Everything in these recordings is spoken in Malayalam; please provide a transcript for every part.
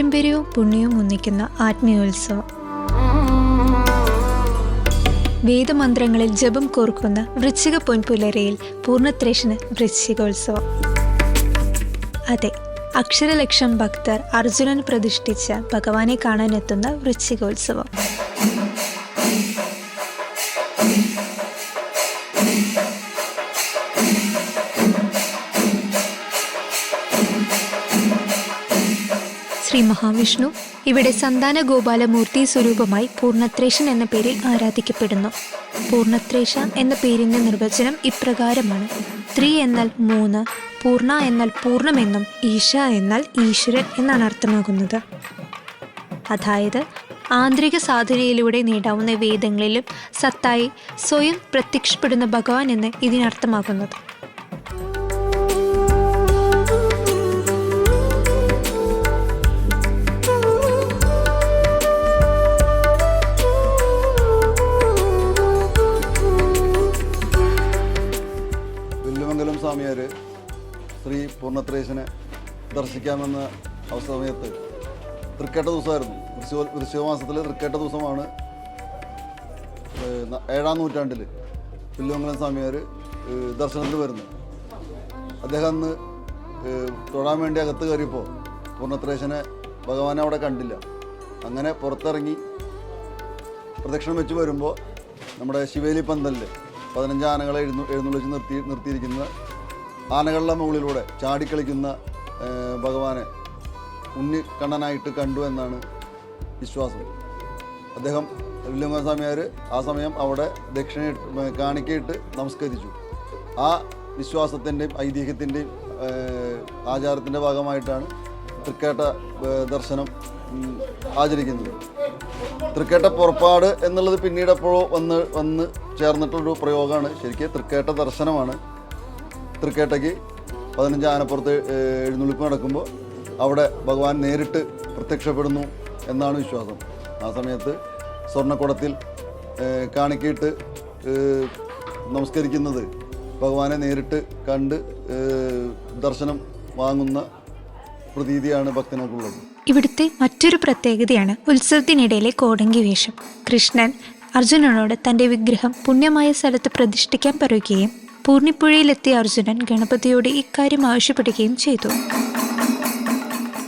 പാരമ്പര്യവും പുണ്യവും ഒന്നിക്കുന്ന ആത്മീയോത്സവം. വേദമന്ത്രങ്ങളിൽ ജപം കോർക്കുന്ന വൃശ്ചിക പൊൻപുലരയിൽ പൂർണത്രേഷന് വൃശ്ചികോത്സവം. അതെ അക്ഷരലക്ഷം ഭക്തർ അർജുനൻ പ്രതിഷ്ഠിച്ച ഭഗവാനെ കാണാനെത്തുന്ന വൃശ്ചികോത്സവം. ശ്രീ മഹാവിഷ്ണു ഇവിടെ സന്താന ഗോപാലമൂർത്തി സ്വരൂപമായി പൂർണത്രേശൻ എന്ന പേരിൽ ആരാധിക്കപ്പെടുന്നു. പൂർണത്രേശ എന്ന പേരിന്റെ നിർവചനം ഇപ്രകാരമാണ്. ത്രീ എന്നാൽ മൂന്ന് പൂർണ എന്നാൽ പൂർണമെന്നും ഈശ എന്നാൽ ഈശ്വരൻ എന്നാണ് അർത്ഥമാകുന്നത്. അതായത് ആന്തരിക സാധനയിലൂടെ നേടാവുന്ന വേദങ്ങളിലും സത്തായി സ്വയം പ്രത്യക്ഷപ്പെടുന്ന ഭഗവാൻ എന്ന് ഇതിനർത്ഥമാകുന്നത്. വില്ലുമംഗലം സ്വാമിയാർ ശ്രീ പൂർണത്രേശനെ ദർശിക്കാമെന്ന അവസര സമയത്ത് തൃക്കേട്ട ദിവസമായിരുന്നു. വൃശ്ചിക വൃശ്ചിക മാസത്തിലെ തൃക്കേട്ട ദിവസമാണ്. ഏഴാം നൂറ്റാണ്ടിൽ പുല്ലുമംഗലം സ്വാമിയാർ ദർശനത്തിന് വരുന്നു അദ്ദേഹം അന്ന് തൊഴാൻ വേണ്ടി അകത്ത് കയറിയപ്പോൾ പൂർണത്രേശനെ ഭഗവാനെ അവിടെ കണ്ടില്ല. അങ്ങനെ പുറത്തിറങ്ങി പ്രദക്ഷിണം വെച്ച് വരുമ്പോൾ നമ്മുടെ ശിവേലി പന്തലിൽ പതിനഞ്ച് ആനകളെ എഴുന്നു എഴുന്നള്ളിച്ച് നിർത്തി നിർത്തിയിരിക്കുന്ന ആനകളുടെ മുകളിലൂടെ ചാടിക്കളിക്കുന്ന ഭഗവാനെ ഉണ്ണി കണ്ണനായിട്ട് കണ്ടു എന്നാണ് വിശ്വാസം. അദ്ദേഹം വില്ലുമസ്വാമിയാർ ആ സമയം അവിടെ ദക്ഷിണ കാണിക്കയിട്ട് നമസ്കരിച്ചു. ആ വിശ്വാസത്തിന്റെയും ഐതിഹ്യത്തിന്റെയും ആചാരത്തിന്റെ ഭാഗമായിട്ടാണ് തൃക്കേട്ട ദർശനം ആചരിക്കുന്നത്. തൃക്കേട്ട പുറപ്പാട് എന്നുള്ളത് പിന്നീട് എപ്പോഴോ വന്ന് വന്ന് ചേർന്നിട്ടുള്ളൊരു പ്രയോഗമാണ്. ശരിക്കും തൃക്കേട്ട ദർശനമാണ്. തൃക്കേട്ടയ്ക്ക് പതിനഞ്ച് ആനപ്പുറത്ത് എഴുന്നള്ളിപ്പ് നടക്കുമ്പോൾ അവിടെ ഭഗവാൻ നേരിട്ട് പ്രത്യക്ഷപ്പെടുന്നു എന്നാണ് വിശ്വാസം. ആ സമയത്ത് സ്വർണക്കുടത്തിൽ കാണിക്കയിട്ട് നമസ്കരിക്കുന്നത് ഭഗവാനെ നേരിട്ട് കണ്ട് ദർശനം വാങ്ങുന്ന പ്രതീതിയാണ് ഭക്തനക്കുള്ളത് ഇവിടുത്തെ മറ്റൊരു പ്രത്യേകതയാണ് ഉത്സവത്തിനിടയിലെ കോടങ്കി വേഷം. കൃഷ്ണൻ അർജുനനോട് തന്റെ വിഗ്രഹം പുണ്യമായ സ്ഥലത്ത് പ്രതിഷ്ഠിക്കാൻ പറയുകയും പൂർണിപ്പുഴയിലെത്തിയ അർജുനൻ ഗണപതിയോട് ഇക്കാര്യം ആവശ്യപ്പെടുകയും ചെയ്തു.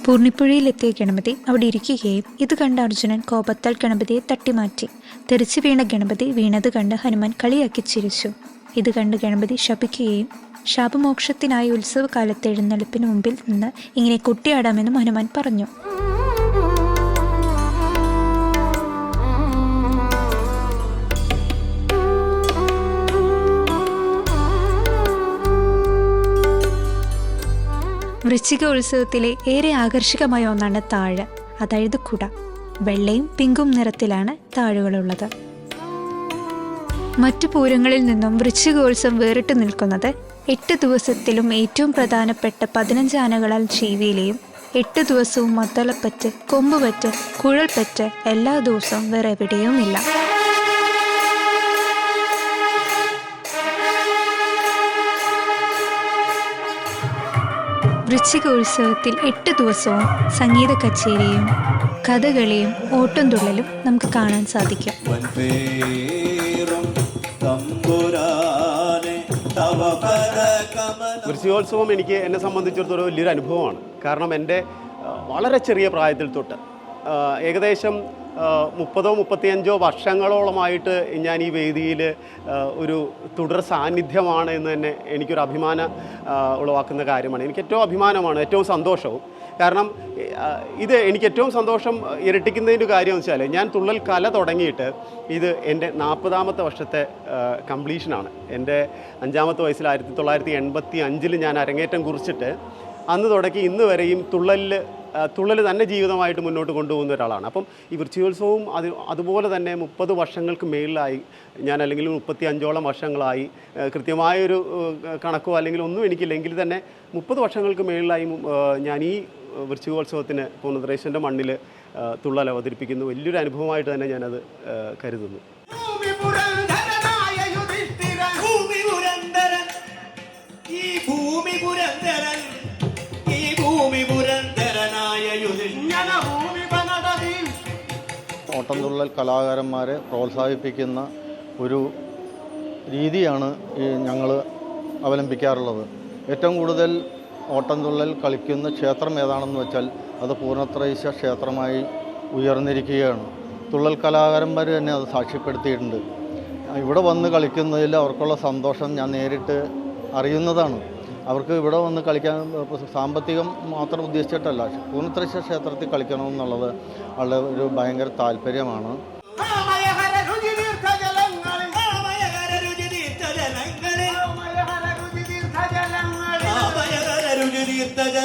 പൂർണിപ്പുഴയിലെത്തിയ ഗണപതി അവിടെ ഇരിക്കുകയും ഇത് കണ്ട അർജുനൻ കോപത്താൽ ഗണപതിയെ തട്ടിമാറ്റി. തെറിച്ചു വീണ ഗണപതി വീണത് കണ്ട് ഹനുമാൻ കളിയാക്കി ചിരിച്ചു. ഇത് കണ്ട് ഗണപതി ശപിക്കുകയും ശാപമോക്ഷത്തിനായി ഉത്സവകാലത്ത് എഴുന്നള്ളിപ്പിന് മുമ്പിൽ നിന്ന് ഇങ്ങനെ കുട്ടിയാടാമെന്നും ഹനുമാൻ പറഞ്ഞു. വൃശ്ചിക ഉത്സവത്തിലെ ഏറെ ആകർഷകമായ ഒന്നാണ് താഴ് അതായത് കുട. വെള്ളയും പിങ്കും നിറത്തിലാണ് താഴുകളുള്ളത്. മറ്റു പൂരങ്ങളിൽ നിന്നും വൃശ്ചികോത്സവം വേറിട്ട് നിൽക്കുന്നത് എട്ട് ദിവസത്തിലും ഏറ്റവും പ്രധാനപ്പെട്ട പതിനഞ്ച് ആനകളാൽ ചീവിയിലെയും എട്ട് ദിവസവും മദ്ദളപ്പറ്റ് കൊമ്പുപറ്റ് കുഴൽപ്പറ്റ് എല്ലാ ദിവസവും വേറെ എവിടെയുമില്ല. വൃശ്ചികോത്സവത്തിൽ എട്ട് ദിവസവും സംഗീത കച്ചേരിയും കഥകളിയും ഓട്ടംതുള്ളലും നമുക്ക് കാണാൻ സാധിക്കും. വൃശ്ചികോത്സവം എനിക്ക് എന്നെ സംബന്ധിച്ചിടത്തോളം വലിയൊരു അനുഭവമാണ്. കാരണം എന്റെ വളരെ ചെറിയ പ്രായത്തിൽ തൊട്ട് ഏകദേശം മുപ്പതോ മുപ്പത്തിയഞ്ചോ വർഷങ്ങളോളമായിട്ട് ഞാൻ ഈ വേദിയിൽ ഒരു തുടർ സാന്നിധ്യമാണ് എന്ന് തന്നെ എനിക്കൊരു അഭിമാന ഉളവാക്കുന്ന കാര്യമാണ്. എനിക്ക് ഏറ്റവും അഭിമാനമാണ് ഏറ്റവും സന്തോഷവും കാരണം ഇത് എനിക്ക് ഏറ്റവും സന്തോഷം ഇരട്ടിക്കുന്നതിന്റെ കാര്യം വെച്ചാൽ ഞാൻ തുള്ളൽ കല തുടങ്ങിയിട്ട് ഇത് എന്റെ നാൽപ്പതാമത്തെ വർഷത്തെ കംപ്ലീഷനാണ്. എന്റെ അഞ്ചാമത്തെ വയസ്സിൽ ആയിരത്തി തൊള്ളായിരത്തി എൺപത്തി അഞ്ചിൽ ഞാൻ അരങ്ങേറ്റം കുറിച്ചിട്ട് അന്ന് തുടക്കി ഇന്ന് വരെയും തുള്ളലിൽ തുള്ളൽ തന്നെ ജീവിതമായിട്ട് മുന്നോട്ട് കൊണ്ടുപോകുന്ന ഒരാളാണ്. അപ്പം ഈ വൃശ്ചികോത്സവവും അത് അതുപോലെ തന്നെ മുപ്പത് വർഷങ്ങൾക്ക് മേളിലായി ഞാൻ അല്ലെങ്കിൽ മുപ്പത്തി അഞ്ചോളം വർഷങ്ങളായി കൃത്യമായൊരു കണക്കോ അല്ലെങ്കിൽ ഒന്നും എനിക്കില്ലെങ്കിൽ തന്നെ മുപ്പത് വർഷങ്ങൾക്ക് മേളിലായി ഞാൻ ഈ വൃശ്ചികോത്സവത്തിന് പൂർണദ്രേശന്റെ മണ്ണിൽ തുള്ളൽ അവതരിപ്പിക്കുന്നു. വലിയൊരു അനുഭവമായിട്ട് തന്നെ ഞാനത് കരുതുന്നു. ഭൂമി ഈ ഭൂമി ഓട്ടംതുള്ളൽ കലാകാരന്മാരെ പ്രോത്സാഹിപ്പിക്കുന്ന ഒരു രീതിയാണ് ഈ ഞങ്ങൾ അവലംബിക്കാറുള്ളത്. ഏറ്റവും കൂടുതൽ ഓട്ടംതുള്ളൽ കളിക്കുന്ന ക്ഷേത്രം ഏതാണെന്ന് വെച്ചാൽ അത് പൂർണത്രൈശ ക്ഷേത്രമായി ഉയർന്നിരിക്കുകയാണ്. തുള്ളൽ കലാകാരന്മാർ തന്നെ അത് സാക്ഷ്യപ്പെടുത്തിയിട്ടുണ്ട്. ഇവിടെ വന്ന് കളിക്കുന്നതിൽ അവർക്കുള്ള സന്തോഷം ഞാൻ നേരിട്ട് അറിയുന്നതാണ്. അവർക്ക് ഇവിടെ വന്ന് കളിക്കാൻ സാമ്പത്തികം മാത്രം ഉദ്ദേശിച്ചിട്ടല്ല പൂർണത്രൈശ ക്ഷേത്രത്തിൽ കളിക്കണമെന്നുള്ളത് വളരെ ഒരു ഭയങ്കര താല്പര്യമാണ്.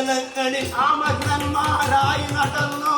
രുചിതീർത്ഥ ജലങ്ങളിൽ ആമഗ്നന്മാരായി നടന്നു.